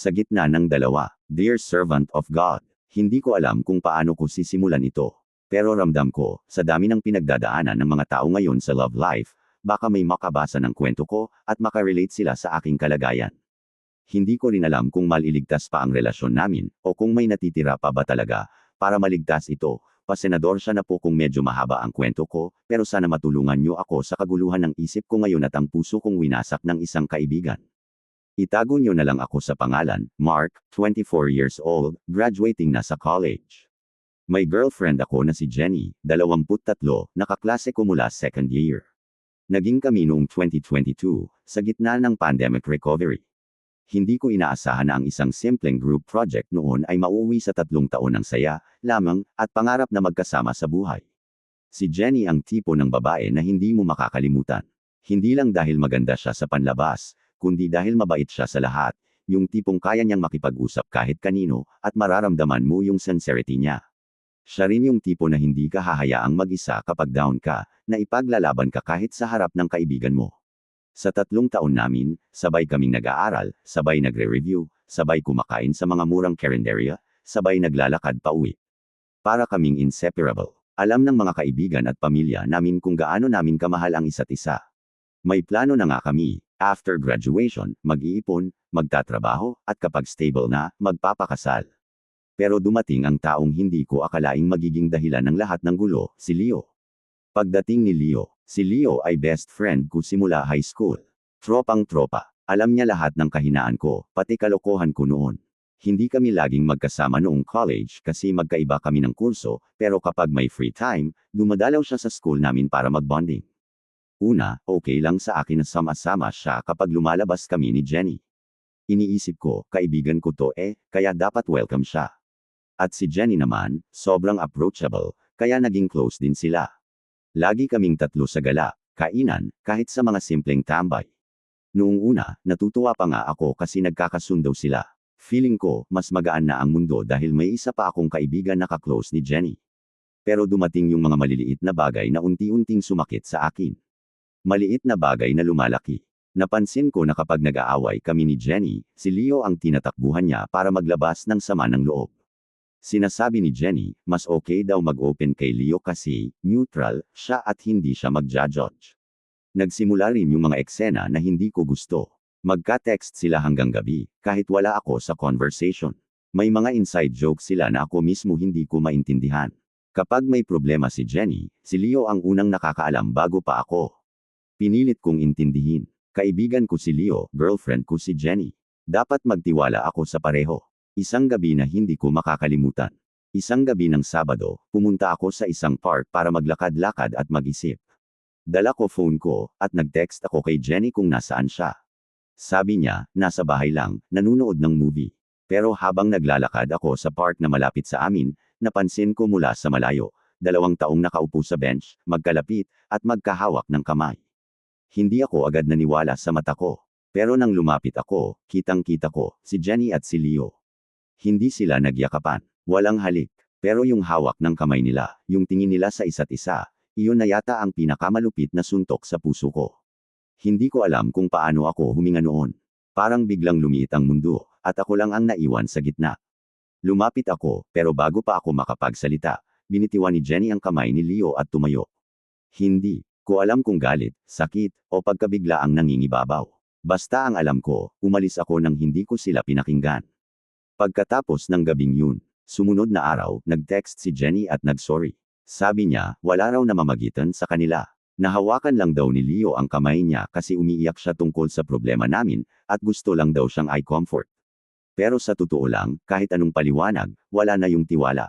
Sa gitna ng dalawa, Dear Servant of God, hindi ko alam kung paano ko sisimulan ito. Pero ramdam ko, sa dami ng pinagdadaanan ng mga tao ngayon sa love life, baka may makabasa ng kwento ko, at makarelate sila sa aking kalagayan. Hindi ko rin alam kung maliligtas pa ang relasyon namin, o kung may natitira pa ba talaga, para maligtas ito, pasenador siya na po kung medyo mahaba ang kwento ko, pero sana matulungan niyo ako sa kaguluhan ng isip ko ngayon at ang puso kong winasak ng isang kaibigan. Itago niyo na lang ako sa pangalan, Mark, 24 years old, graduating na sa college. May girlfriend ako na si Jenny, 23, nakaklase ko mula second year. Naging kami noong 2022, sa gitna ng pandemic recovery. Hindi ko inaasahan na ang isang simpleng group project noon ay mauwi sa tatlong taon ng saya, lamang, at pangarap na magkasama sa buhay. Si Jenny ang tipo ng babae na hindi mo makakalimutan. Hindi lang dahil maganda siya sa panlabas, kundi dahil mabait siya sa lahat, yung tipong kaya niyang makipag-usap kahit kanino, at mararamdaman mo yung sincerity niya. Siya rin yung tipo na hindi ka hahayaang mag-isa kapag down ka, na ipaglalaban ka kahit sa harap ng kaibigan mo. Sa tatlong taon namin, sabay kaming nag-aaral, sabay nagre-review, sabay kumakain sa mga murang karinderya, sabay naglalakad pa uwi. Para kaming inseparable. Alam ng mga kaibigan at pamilya namin kung gaano namin kamahal ang isa't isa. May plano na nga kami, after graduation, mag-iipon, magtatrabaho, at kapag stable na, magpapakasal. Pero dumating ang taong hindi ko akalaing magiging dahilan ng lahat ng gulo, si Leo. Pagdating ni Leo, si Leo ay best friend ko simula high school. Tropang tropa. Alam niya lahat ng kahinaan ko, pati kalokohan ko noon. Hindi kami laging magkasama noong college kasi magkaiba kami ng kurso, pero kapag may free time, dumadalaw siya sa school namin para magbonding. Una, okay lang sa akin na sama-sama siya kapag lumalabas kami ni Jenny. Iniisip ko, kaibigan ko to eh, kaya dapat welcome siya. At si Jenny naman, sobrang approachable, kaya naging close din sila. Lagi kaming tatlo sa gala, kainan, kahit sa mga simpleng tambay. Noong una, natutuwa pa nga ako kasi nagkakasundo sila. Feeling ko, mas magaan na ang mundo dahil may isa pa akong kaibigan na ka-close ni Jenny. Pero dumating yung mga maliliit na bagay na unti-unting sumakit sa akin. Maliit na bagay na lumalaki. Napansin ko na kapag nag-aaway kami ni Jenny, si Leo ang tinatakbuhan niya para maglabas ng sama ng loob. Sinasabi ni Jenny, mas okay daw mag-open kay Leo kasi, neutral, siya at hindi siya mag-judge. Nagsimula rin yung mga eksena na hindi ko gusto. Magka-text sila hanggang gabi, kahit wala ako sa conversation. May mga inside jokes sila na ako mismo hindi ko maintindihan. Kapag may problema si Jenny, si Leo ang unang nakakaalam bago pa ako. Pinilit kong intindihin. Kaibigan ko si Leo, girlfriend ko si Jenny. Dapat magtiwala ako sa pareho. Isang gabi na hindi ko makakalimutan. Isang gabi ng Sabado, pumunta ako sa isang park para maglakad-lakad at mag-isip. Dala ko phone ko, at nag-text ako kay Jenny kung nasaan siya. Sabi niya, nasa bahay lang, nanunood ng movie. Pero habang naglalakad ako sa park na malapit sa amin, napansin ko mula sa malayo, dalawang taong nakaupo sa bench, magkalapit, at magkahawak ng kamay. Hindi ako agad naniwala sa mata ko. Pero nang lumapit ako, kitang-kita ko, si Jenny at si Leo. Hindi sila nagyakapan. Walang halik. Pero yung hawak ng kamay nila, yung tingin nila sa isa't isa, iyon na yata ang pinakamalupit na suntok sa puso ko. Hindi ko alam kung paano ako huminga noon. Parang biglang lumiit ang mundo, at ako lang ang naiwan sa gitna. Lumapit ako, pero bago pa ako makapagsalita, binitiwan ni Jenny ang kamay ni Leo at tumayo. Hindi ko alam kung galit, sakit, o pagkabigla ang nangingibabaw. Basta ang alam ko, umalis ako nang hindi ko sila pinakinggan. Pagkatapos ng gabing yun, sumunod na araw, nag-text si Jenny at nag-sorry. Sabi niya, wala raw namamagitan sa kanila. Nahawakan lang daw ni Leo ang kamay niya kasi umiiyak siya tungkol sa problema namin, at gusto lang daw siyang eye comfort. Pero sa totoo lang, kahit anong paliwanag, wala na yung tiwala.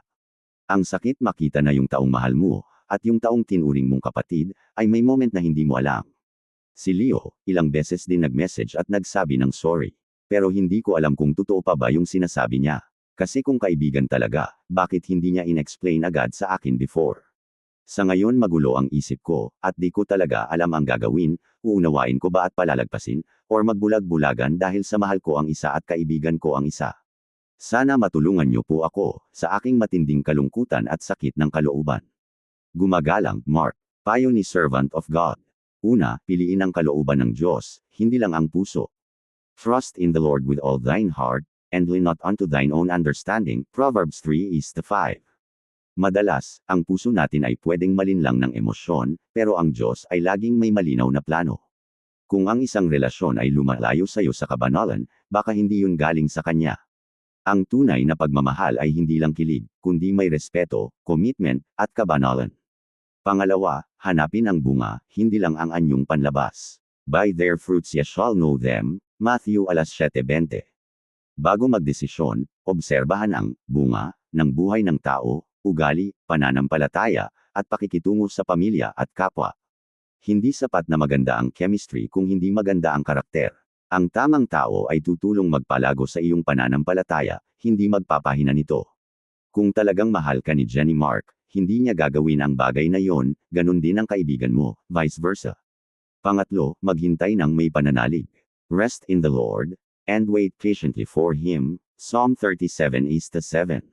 Ang sakit makita na yung taong mahal mo, at yung taong tinuring mong kapatid, ay may moment na hindi mo alam. Si Leo, ilang beses din nag-message at nagsabi ng sorry. Pero hindi ko alam kung totoo pa ba yung sinasabi niya. Kasi kung kaibigan talaga, bakit hindi niya in-explain agad sa akin before? Sa ngayon magulo ang isip ko, at di ko talaga alam ang gagawin, uunawain ko ba at palalagpasin, or magbulag-bulagan dahil sa mahal ko ang isa at kaibigan ko ang isa. Sana matulungan niyo po ako, sa aking matinding kalungkutan at sakit ng kalooban. Gumagalang, Mark. Payo ni Servant of God. Una, piliin ang kalooban ng Diyos, hindi lang ang puso. Trust in the Lord with all thine heart, and lean not unto thine own understanding. Proverbs 3 is to 5. Madalas, ang puso natin ay pwedeng malinlang ng emosyon, pero ang Diyos ay laging may malinaw na plano. Kung ang isang relasyon ay lumalayo sa iyo sa kabanalan, baka hindi yun galing sa Kanya. Ang tunay na pagmamahal ay hindi lang kilig, kundi may respeto, commitment, at kabanalan. Pangalawa, hanapin ang bunga, hindi lang ang anyong panlabas. By their fruits ye shall know them, Matthew alas 7.20. Bago magdesisyon, obserbahan ang bunga ng buhay ng tao, ugali, pananampalataya, at pakikitungo sa pamilya at kapwa. Hindi sapat na maganda ang chemistry kung hindi maganda ang karakter. Ang tamang tao ay tutulong magpalago sa iyong pananampalataya, hindi magpapahina nito. Kung talagang mahal ka ni Jenny Mark, hindi niya gagawin ang bagay na yon, ganun din ang kaibigan mo, vice versa. Pangatlo, maghintay ng may pananalig. Rest in the Lord, and wait patiently for Him, Psalm 37 is the 7.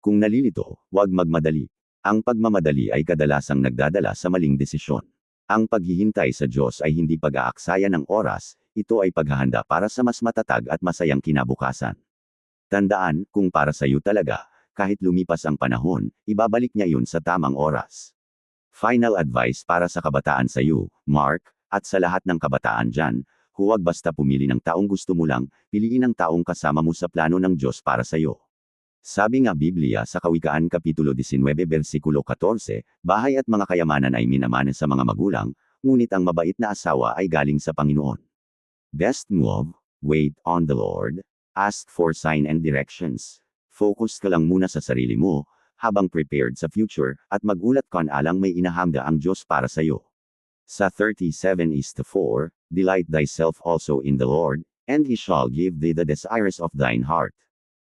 Kung nalilito, huwag magmadali. Ang pagmamadali ay kadalasang nagdadala sa maling desisyon. Ang paghihintay sa Diyos ay hindi pag-aaksaya ng oras, ito ay paghahanda para sa mas matatag at masayang kinabukasan. Tandaan, kung para sa iyo talaga, kahit lumipas ang panahon, ibabalik niya yun sa tamang oras. Final advice para sa kabataan sa iyo, Mark, at sa lahat ng kabataan dyan, huwag basta pumili ng taong gusto mo lang, piliin ang taong kasama mo sa plano ng Diyos para sa iyo. Sabi nga Biblia sa Kawikaan Kapitulo 19 versikulo 14, bahay at mga kayamanan ay minamana sa mga magulang, ngunit ang mabait na asawa ay galing sa Panginoon. Best move, wait on the Lord, ask for sign and directions. Focus ka lang muna sa sarili mo, habang prepared sa future, at magulat kan alang may inahanda ang Diyos para sa iyo. Sa 37 is to 4, delight thyself also in the Lord, and he shall give thee the desires of thine heart.